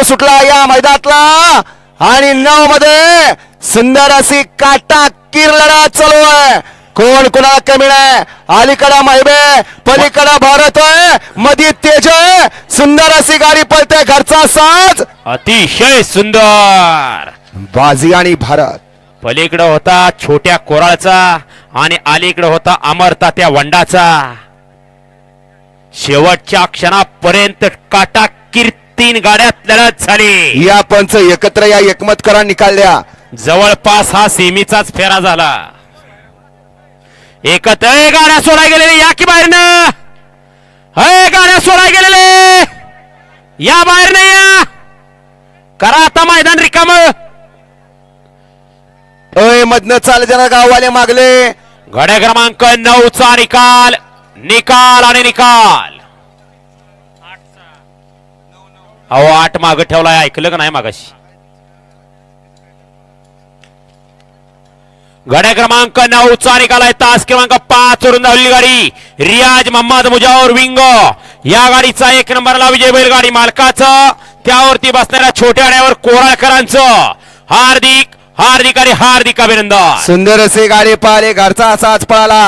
डाव सुटला या मैदानातला. आणि नऊ मध्ये सुंदर अशी काटा किर लढा चालू आहे. कोण कुणाला कमी नाही? अलीकडा माहिबे पलीकडा भारत आहे. मधी तेज आहे सुंदर अशी गाडी पळते घरचा साज. अतिशय सुंदर. बाजी आणि भारत. पलीकडं होता छोट्या कोराळचा आणि अलीकडं होता अमरता त्या वंडाचा. शेवटच्या क्षणापर्यंत काटा तीन गाड्यात लढत झाली. या पंच एकत्र या एकमत करा निकालल्या. जवळपास हा सेमीचाच फेरा झाला. एकत्र गाड्या सोडा गेलेले या की बाहेरनं? अय गाड्या सोडा गेलेले. या बाहेर नाही या. करा आता मैदान रिकाम. अय मधनं चाल जरा गाववाले मागले. गाड्या क्रमांक नऊ चा निकाल. निकाल आणि निकाल. अहो आठ माग ठेवलाय ऐकलं का नाही मागाशी? गाड्या क्रमांक नऊचा तास क्रमांक पाच वरून धावली गाडी. रियाज मोहम्मद मुजावर विंग. या गाडीचा एक नंबरला विजय बैलगाडी मालकाचं. त्यावरती बसणाऱ्या छोट्या गाड्यावर कोराळकरांचं. हार्दिक हार्दिक आणि हार्दिक अभिनंदन. सुंदर असे गाडी पाहिले घरचा असाच पळाला.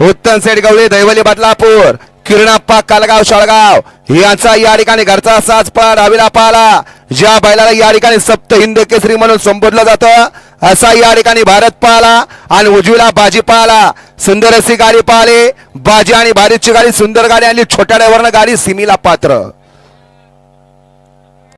उत्तम सेठ गवळी दैवली बदलापूर. किरणाप्पा कालगाव शाळगाव. यांचा या ठिकाणी घरचा असाच पळा डावीला पाहला ज्या बैलाला या ठिकाणी सप्त हिंद केसरी म्हणून संबोधलं जातं असा या ठिकाणी भारत पाहला आणि उजवीला बाजी पाहला सुंदर अशी गाडी पाहले. बाजी आणि भारतची गाडी सुंदर गाडी आणि छोट्या ड्रायव्हरनं गाडी सिमीला पात्र.